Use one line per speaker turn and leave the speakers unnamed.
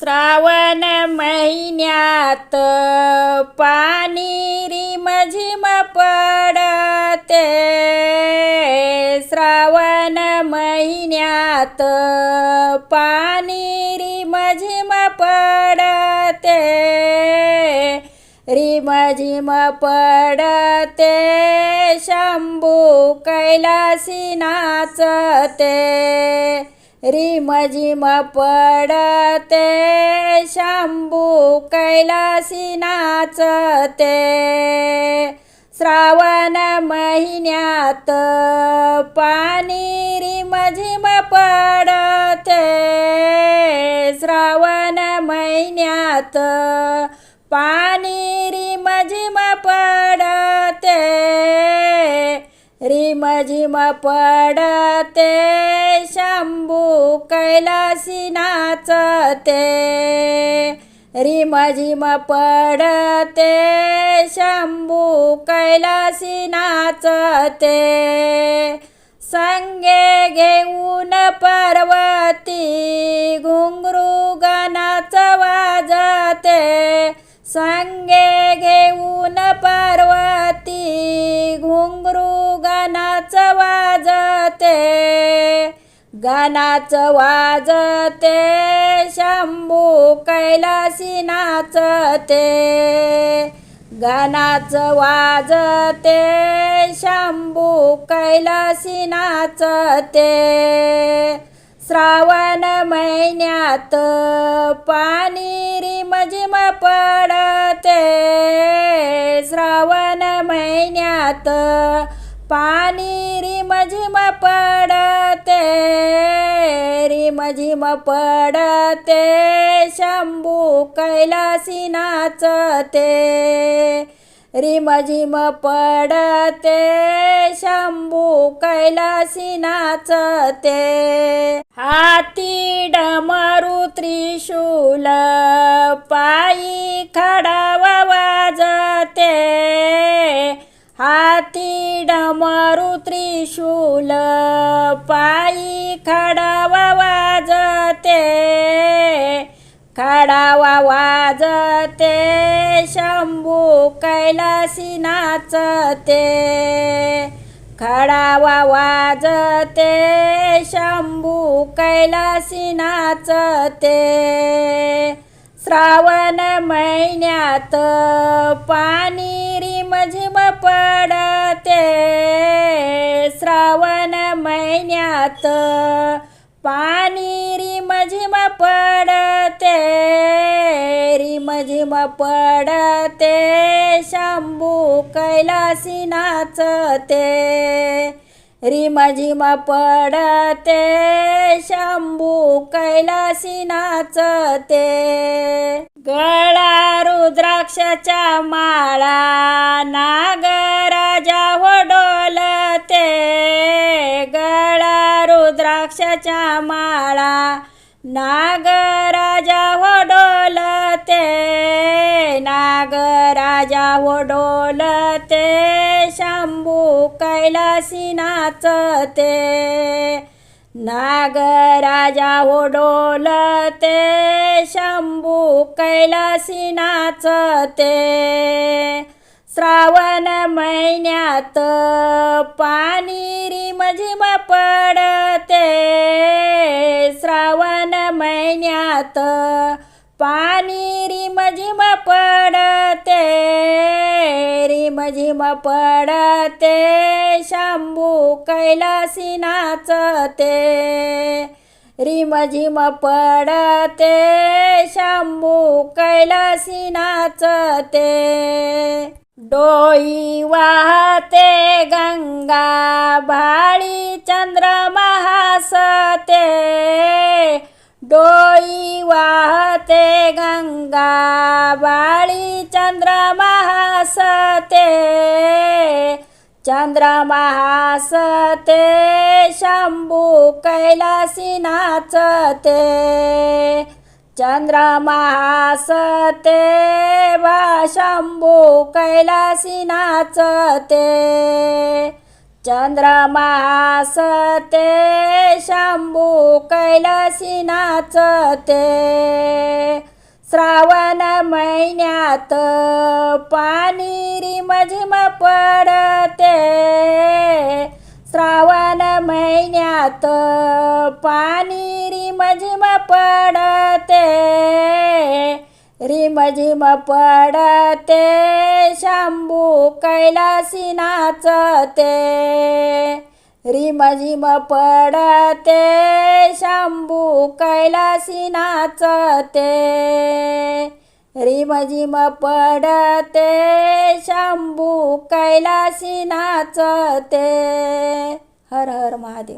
श्रावण महिन्यात पाणी रिमझिम पडते. श्रावण महिन्यात पाणी रिमझिम पडते. रिमझिम पडते. शंभू कैलासी नाचते. रिमझिम पडते शंभू कैलासी नाचते. श्रावण महिन्यात पाणी रिमझिम पडते. श्रावण महिन्यात पाणी रिमझिम पडते शंभू कैलासी नाचते रिमझिम पडते शंभू कैलासी नाचते संगे घेऊन पर्वती घुंगरू गानाच वाजते. संगे गानाच वाजते शंभू कैलासी नाचते. गानाच वाजते शंभू कैलासी नाचते. श्रावण महिन्यात पाणी रिमझिम पडते. श्रावण महिन्यात पाणी रिमझिम पडते रिमझिम पडते शंभू कैलासी नाचते रिमझिम पडते शंभू कैलासीनाच ते हाती डमरू त्रिशूल पायी खडावा त्रिशूल पायी खडावा वाजते. खडावा वाजते. शंभू कैलासी नाचते. खडावा वाजते. शंभू कैलासी नाचते. श्रावण महिन्यात पाणी रिमझिम पडते. श्रावण महिन्यात पाणी रिमझिम पडते रिमझिम पडते. शंभू कैलासी नाचते रिमझिम पडते. शंभू कैलासी नाचते. गळा रुद्राक्षच्या माळा नागराजा हो द्राक्षाच्या माळा नागराजा डोलते नागराजा डोलते शंभू कैलासी नाचते नागराजा डोलते शंभू कैलासी नाचते. श्रावण महिन्यात पाणी रिमझिम पडते. श्रावण महिन्यात पाणी रिमझिम पडते. रिमझिम पडते. शंभू कैलासी नाचते. रिमझिम पडते. शंभू कैलासी नाचते. डोई वाहते गंगा भाळी चंद्रमा हसते डोई वाहते गंगा बाळी चंद्रमा हसते चंद्रमा हसते शंभू कैलासी नाचते. चंद्रमा हसते बा शंभू कैलासीनाच ते चंद्रमा हसते शंभू कैलासीनाच ते श्रावण महिन्यात पाणी रिमझिम पडते श्रावण महिन्यात पाणी रिमझिम पडते. रिमझिम पडते शंभू कैलासी नाचते रिमझिम पडते शंभू कैलासी नाचते रिमझिम पडते शंभू कैलासी नाचते हर हर महादेव.